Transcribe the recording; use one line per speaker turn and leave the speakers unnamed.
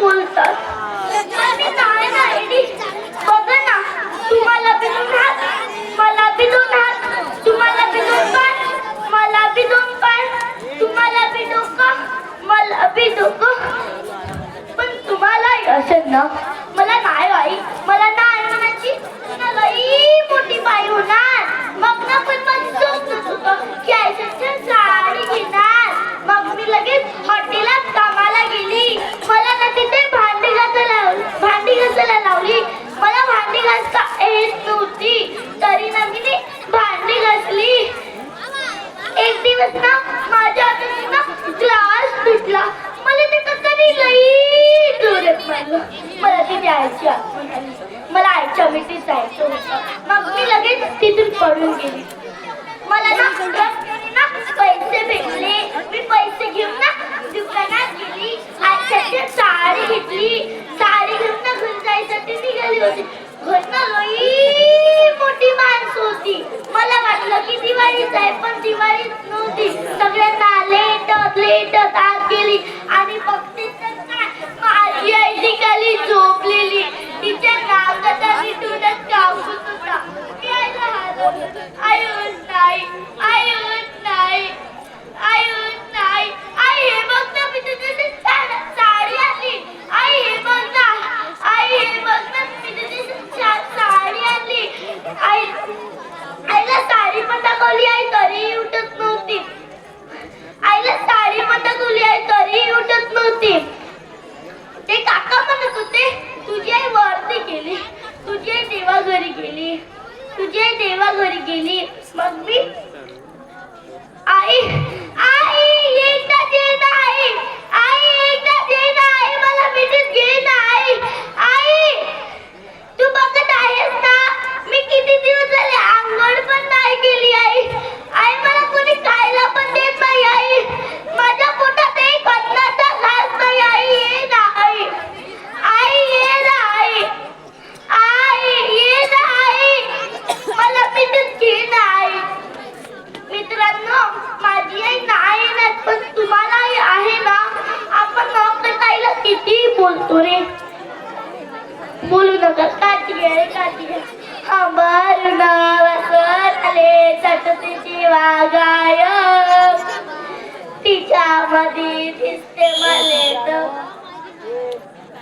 बोलतात. बघ ना तुम्हाला बिलून मला बिलून हात तुम्हाला बिलून पाठ मला तुम्हाला बिडोक मला तुम्हाला असं मला ते कसरी मला तिथे आयची आठवण मग मी लगेच तिथून पडून गेली. मला पैसे भेटले. मी पैसे घेऊन ना साडी घेतली. साडी घेऊन जायसाठी निघाली होती. घरनं लई मोठी माणसं होती. मला वाटलं की दिवाळीच आहे पण दिवाळीच नव्हती. सगळ्यांना लेट लेट आत गेली. आणि फक्त तुझे देवा घरी गेली. मग मी बोलतो रे बोलू नका काठी घ्या रे काठी घ्या आंबार नावासर आले सटतीची वागाय तिच्यामध्ये दिसते मला